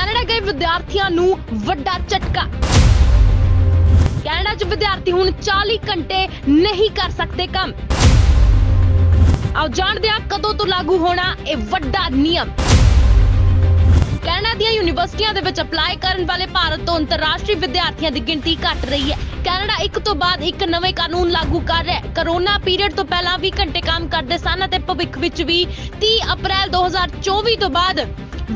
Canada ਗਏ ਵਿਦਿਆਰਥੀਆਂ ਨੂੰ ਵੱਡਾ ਝਟਕਾ। ਕੈਨੇਡਾ 'ਚ ਵਿਦਿਆਰਥੀ ਹੁਣ 40 ਘੰਟੇ ਨਹੀਂ ਕਰ ਸਕਦੇ ਕੰਮ। ਆਓ ਜਾਣਦੇ ਹਾਂ ਕਦੋਂ ਤੋਂ ਲਾਗੂ ਹੋਣਾ ਇਹ ਵੱਡਾ ਨਿਯਮ। ਕੈਨੇਡਾ ਦੀਆਂ ਯੂਨੀਵਰਸਿਟੀਆਂ ਦੇ ਵਿੱਚ ਅਪਲਾਈ ਕਰਨ ਵਾਲੇ ਭਾਰਤ ਤੋਂ ਅੰਤਰਰਾਸ਼ਟਰੀ ਵਿਦਿਆਰਥੀਆਂ ਦੀ ਗਿਣਤੀ ਘਟ ਰਹੀ ਹੈ। ਕੈਨੇਡਾ ਇੱਕ ਤੋਂ ਬਾਅਦ ਇੱਕ ਨਵੇਂ ਕਾਨੂੰਨ ਲਾਗੂ ਕਰ ਰਿਹਾ ਹੈ। ਕਰੋਨਾ ਪੀਰੀਅਡ ਤੋਂ ਪਹਿਲਾਂ 20 ਘੰਟੇ ਕੰਮ ਕਰਦੇ ਸਨ ਅਤੇ ਭਵਿੱਖ ਵਿੱਚ ਵੀ 30 ਅਪ੍ਰੈਲ 2024 ਤੋਂ ਬਾਅਦ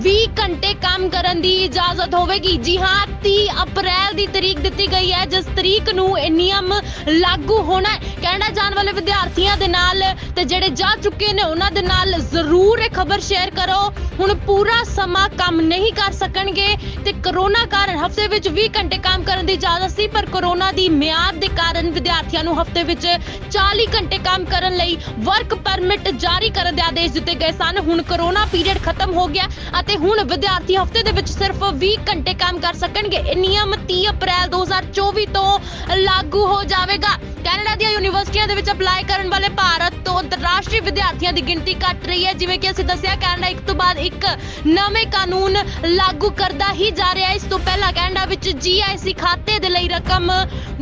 20 ਘੰਟੇ ਕੰਮ ਕਰਨ ਦੀ ਇਜਾਜ਼ਤ ਹੋਵੇਗੀ। ਜੀ ਹਾਂ 30 ਅਪ੍ਰੈਲ ਦੀ ਤਰੀਕ ਦਿੱਤੀ ਗਈ ਹੈ, ਜਿਸ ਤਰੀਕ ਨੂੰ ਇਹ ਨਿਯਮ ਲਾਗੂ ਹੋਣਾ ਹੈ। ਕੈਨੇਡਾ ਜਾਣ ਵਾਲੇ ਵਿਦਿਆਰਥੀਆਂ ਦੇ ਨਾਲ ਤੇ ਜਿਹੜੇ ਜਾ ਚੁੱਕੇ ਨੇ, ਉਹਨਾਂ ਦੇ ਨਾਲ ਜ਼ਰੂਰ ਇਹ ਖਬਰ ਸ਼ੇਅਰ ਕਰੋ। ਹੁਣ ਪੂਰਾ ਸਮਾਂ ਕੰਮ ਨਹੀਂ ਕਰ ਸਕਣਗੇ ਤੇ ਕਰੋਨਾ ਕਾਰਨ ਹਫ਼ਤੇ ਵਿੱਚ 20 ਘੰਟੇ ਕੰਮ ਕਰਨ ਦੀ ਇਜਾਜ਼ਤ ਸੀ, ਪਰ ਕਰੋਨਾ ਦੀ ਮਿਆਦ ਦੇ ਕਾਰਨ ਵਿਦਿਆਰਥੀਆਂ ਨੂੰ ਹਫ਼ਤੇ ਵਿੱਚ 40 ਘੰਟੇ ਕੰਮ ਕਰਨ ਲਈ ਵਰਕ ਪਰਮਿਟ ਜਾਰੀ ਕਰਨ ਦੇ ਆਦੇਸ਼ ਦਿੱਤੇ ਗਏ ਸਨ। ਹੁਣ ਕਰੋਨਾ ਪੀਰੀਅਡ ਖਤਮ ਹੋ ਗਿਆ ਅਤੇ ਹੁਣ ਵਿਦਿਆਰਥੀ ਹਫ਼ਤੇ ਦੇ ਵਿੱਚ ਸਿਰਫ 20 ਘੰਟੇ ਕੰਮ ਕਰ ਸਕਣਗੇ। ਇਹ ਨਿਯਮ 30 ਅਪ੍ਰੈਲ 2024 ਤੋਂ ਲਾਗੂ ਹੋ ਜਾਵੇਗਾ। ਕੈਨੇਡਾ ਦੀਆਂ ਯੂਨੀਵਰਸਿਟੀਆਂ ਦੇ ਵਿੱਚ ਅਪਲਾਈ ਕਰਨ ਵਾਲੇ ਭਾਰਤ ਤੋਂ ਅੰਤਰਰਾਸ਼ਟਰੀ ਵਿਦਿਆਰਥੀਆਂ ਦੀ ਗਿਣਤੀ ਘਟ ਰਹੀ ਹੈ। ਜਿਵੇਂ ਕਿ ਅਸੀਂ ਦੱਸਿਆ, ਕੈਨੇਡਾ ਇੱਕ ਤੋਂ ਬਾਅਦ ਇੱਕ ਨਵੇਂ ਕਾਨੂੰਨ ਲਾਗੂ ਕਰਦਾ ਹੀ ਜਾ ਰਿਹਾ ਹੈ। ਇਸ ਤੋਂ ਪਹਿਲਾਂ ਕੈਨੇਡਾ ਵਿੱਚ ਜੀਆਈਸੀ ਖਾਤੇ ਦੇ ਲਈ ਰਕਮ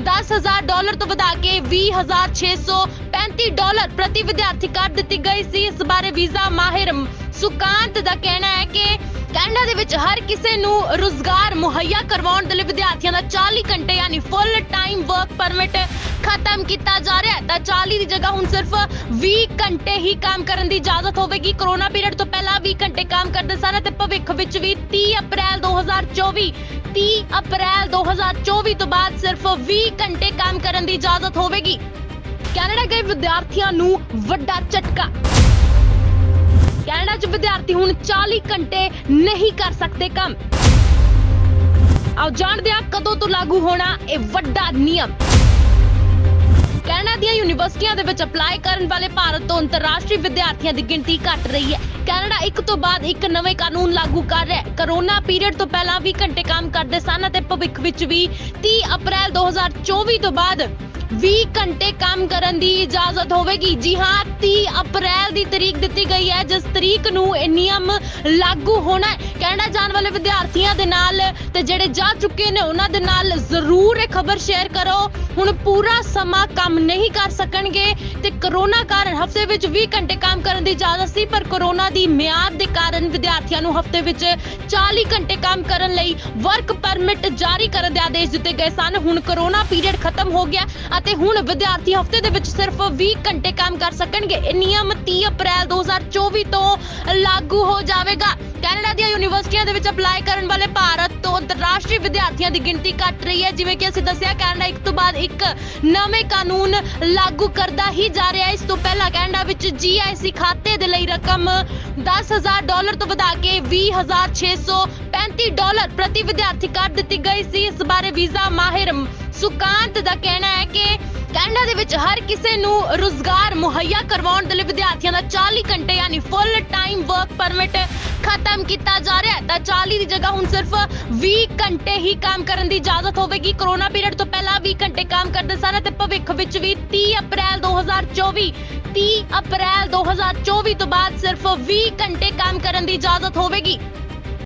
10000 ਡਾਲਰ ਤੋਂ ਵਧਾ ਕੇ 20635 ਡਾਲਰ ਪ੍ਰਤੀ ਵਿਦਿਆਰਥੀ ਕਰ ਦਿੱਤੀ ਗਈ ਸੀ। ਇਸ ਬਾਰੇ ਵੀਜ਼ਾ ਮਾਹਿਰ ਸੁਕਾਂਤ ਦਾ ਕਹਿਣਾ ਹੈ ਕਿ ਕੈਨੇਡਾ ਦੇ ਵਿੱਚ ਹਰ ਕਿਸੇ ਨੂੰ ਰੁਜ਼ਗਾਰ ਮੁਹੱਈਆ ਕਰਵਾਉਣ ਦੇ ਲਈ ਵਿਦਿਆਰਥੀਆਂ ਦਾ 40 ਘੰਟੇ ਯਾਨੀ ਫੁੱਲ ਟਾਈਮ ਵਰਕ ਪਰਮਿਟ ਖਤਮ ਕੀਤਾ ਜਾ ਰਿਹਾ ਹੈ। ਤਾਂ 40 ਦੀ ਜਗ੍ਹਾ ਹੁਣ ਸਿਰਫ 20 ਘੰਟੇ ਹੀ ਕੰਮ ਕਰਨ ਦੀ ਇਜਾਜ਼ਤ ਹੋਵੇਗੀ। ਕਰੋਨਾ ਪੀਰੀਅਡ ਤੋਂ ਪਹਿਲਾਂ 20 ਘੰਟੇ ਕੰਮ ਕਰਦੇ ਸਨ ਅਤੇ ਭਵਿੱਖ ਵਿੱਚ ਵੀ 30 ਅਪ੍ਰੈਲ 2024 30 ਅਪ੍ਰੈਲ 2024 ਤੋਂ ਬਾਅਦ ਸਿਰਫ 20 ਘੰਟੇ ਕੰਮ ਕਰਨ ਦੀ ਇਜਾਜ਼ਤ ਹੋਵੇਗੀ। ਗਏ ਵਿਦਿਆਰਥੀਆਂ ਨੂੰ ਵੱਡਾ ਝਟਕਾ। ਕੈਨੇਡਾ 'ਚ ਵਿਦਿਆਰਥੀ ਹੁਣ 40 ਘੰਟੇ ਨਹੀਂ ਕਰ ਸਕਦੇ ਕੰਮ। ਆਓ ਜਾਣਦੇ ਹਾਂ ਕਦੋਂ ਤੋਂ ਲਾਗੂ ਹੋਣਾ ਇਹ ਵੱਡਾ ਨਿਯਮ। ਕੈਨੇਡਾ ਦੀਆਂ ਯੂਨੀਵਰਸਿਟੀਆਂ ਦੇ ਵਿੱਚ ਅਪਲਾਈ ਕਰਨ ਵਾਲੇ ਭਾਰਤ ਤੋਂ ਅੰਤਰਰਾਸ਼ਟਰੀ ਵਿਦਿਆਰਥੀਆਂ ਦੀ ਗਿਣਤੀ ਘਟ ਰਹੀ ਹੈ। ਕੈਨੇਡਾ ਇੱਕ ਤੋਂ ਬਾਅਦ ਇੱਕ ਨਵੇਂ ਕਾਨੂੰਨ ਲਾਗੂ ਕਰ ਰਿਹਾ ਹੈ। ਕਰੋਨਾ ਪੀਰੀਅਡ ਤੋਂ ਪਹਿਲਾਂ 20 ਘੰਟੇ ਕੰਮ ਕਰਦੇ ਸਨ ਅਤੇ ਭਵਿੱਖ ਵਿੱਚ ਵੀ 30 ਅਪ੍ਰੈਲ 2024 ਤੋਂ ਬਾਅਦ 20 ਘੰਟੇ ਕੰਮ ਕਰਨ ਦੀ ਇਜਾਜ਼ਤ ਹੋਵੇਗੀ। ਜੀ ਹਾਂ 30 ਅਪ੍ਰੈਲ ਦੀ ਤਰੀਕ ਦਿੱਤੀ ਗਈ ਹੈ, ਜਿਸ ਤਰੀਕ ਨੂੰ ਇਹ ਨਿਯਮ ਲਾਗੂ ਹੋਣਾ ਹੈ। ਕੈਨੇਡਾ ਜਾਣ ਵਾਲੇ ਵਿਦਿਆਰਥੀਆਂ ਦੇ ਨਾਲ ਤੇ ਜਿਹੜੇ ਜਾ ਚੁੱਕੇ ਨੇ, ਉਹਨਾਂ ਦੇ ਨਾਲ ਜ਼ਰੂਰ ਇਹ ਖਬਰ ਸ਼ੇਅਰ ਕਰੋ। ਹੁਣ ਪੂਰਾ ਸਮਾਂ ਕੰਮ ਨਹੀਂ ਕਰ ਸਕਣਗੇ ਤੇ ਕਰੋਨਾ ਕਾਰਨ ਹਫ਼ਤੇ ਵਿੱਚ 20 ਘੰਟੇ ਕੰਮ ਕਰਨ ਦੀ ਇਜਾਜ਼ਤ ਸੀ, ਪਰ ਕਰੋਨਾ ਦੀ ਮਿਆਦ ਦੇ ਕਾਰਨ ਵਿਦਿਆਰਥੀਆਂ ਨੂੰ ਹਫ਼ਤੇ ਵਿੱਚ 40 ਘੰਟੇ ਕੰਮ ਕਰਨ ਲਈ ਵਰਕ ਪਰਮਿਟ ਜਾਰੀ ਕਰਨ ਦੇ ਆਦੇਸ਼ ਦਿੱਤੇ ਗਏ ਸਨ। ਹੁਣ ਕਰੋਨਾ ਪੀਰੀਅਡ ਖਤਮ ਹੋ ਗਿਆ ਅਤੇ ਹੁਣ ਵਿਦਿਆਰਥੀ ਹਫ਼ਤੇ ਦੇ ਵਿੱਚ ਸਿਰਫ 20 ਘੰਟੇ ਕੰਮ ਕਰ ਸਕਣਗੇ। ਇਹ ਨਿਯਮ 30 ਅਪ੍ਰੈਲ 2024 ਤੋਂ ਲਾਗੂ ਹੋ ਜਾਵੇਗਾ। ਕੈਨੇਡਾ ਦੀਆਂ ਯੂਨੀਵਰਸਿਟੀਆਂ ਦੇ ਵਿੱਚ ਅਪਲਾਈ ਕਰਨ ਵਾਲੇ ਭਾਰਤ ਤੋਂ ਅੰਤਰਰਾਸ਼ਟਰੀ ਵਿਦਿਆਰਥੀਆਂ ਦੀ ਗਿਣਤੀ ਘਟ ਰਹੀ ਹੈ। ਜਿਵੇਂ ਕਿ ਅਸੀਂ ਦੱਸਿਆ, ਕੈਨੇਡਾ ਇੱਕ ਤੋਂ ਬਾਅਦ ਇੱਕ ਨਵੇਂ ਕਾਨੂੰਨ ਲਾਗੂ ਕਰਦਾ ਹੀ ਜਾ ਰਿਹਾ ਹੈ। ਇਸ ਤੋਂ ਪਹਿਲਾਂ ਕੈਨੇਡਾ ਵਿੱਚ ਜੀਆਈਸੀ ਖਾਤੇ ਦੇ ਲਈ ਰਕਮ 10000 ਡਾਲਰ ਤੋਂ ਵਧਾ ਕੇ 20635 ਡਾਲਰ ਪ੍ਰਤੀ ਵਿਦਿਆਰਥੀ ਕਰ ਦਿੱਤੀ ਗਈ ਸੀ। ਇਸ ਬਾਰੇ ਵੀਜ਼ਾ ਮਾਹਿਰ ਸੁਕਾਂਤ ਦਾ ਕਹਿਣਾ ਹੈ ਕਿ ਕੈਨੇਡਾ ਦੇ ਵਿੱਚ ਹਰ ਕਿਸੇ ਨੂੰ ਰੁਜ਼ਗਾਰ ਮੁਹੱਈਆ ਕਰਵਾਉਣ ਦੇ ਲਈ ਵਿਦਿਆਰਥੀਆਂ ਦਾ 40 ਘੰਟੇ ਯਾਨੀ ਫੁੱਲ ਟਾਈਮ ਵਰਕ ਪਰਮਿਟ ਖਤਮ ਕੀਤਾ ਜਾ ਰਿਹਾ ਹੈ। ਤਾਂ 40 ਦੀ ਜਗ੍ਹਾ ਹੁਣ ਸਿਰਫ 20 ਘੰਟੇ ਹੀ ਕੰਮ ਕਰਨ ਦੀ ਇਜਾਜ਼ਤ ਹੋਵੇਗੀ। ਕਰੋਨਾ ਪੀਰੀਅਡ ਤੋਂ ਪਹਿਲਾਂ 20 ਘੰਟੇ ਕੰਮ ਕਰਦੇ ਸਨ ਅਤੇ ਭਵਿੱਖ ਵਿੱਚ ਵੀ 30 ਅਪ੍ਰੈਲ 2024 30 ਅਪ੍ਰੈਲ 2024 ਤੋਂ ਬਾਅਦ ਸਿਰਫ 20 ਘੰਟੇ ਕੰਮ ਕਰਨ ਦੀ ਇਜਾਜ਼ਤ ਹੋਵੇਗੀ।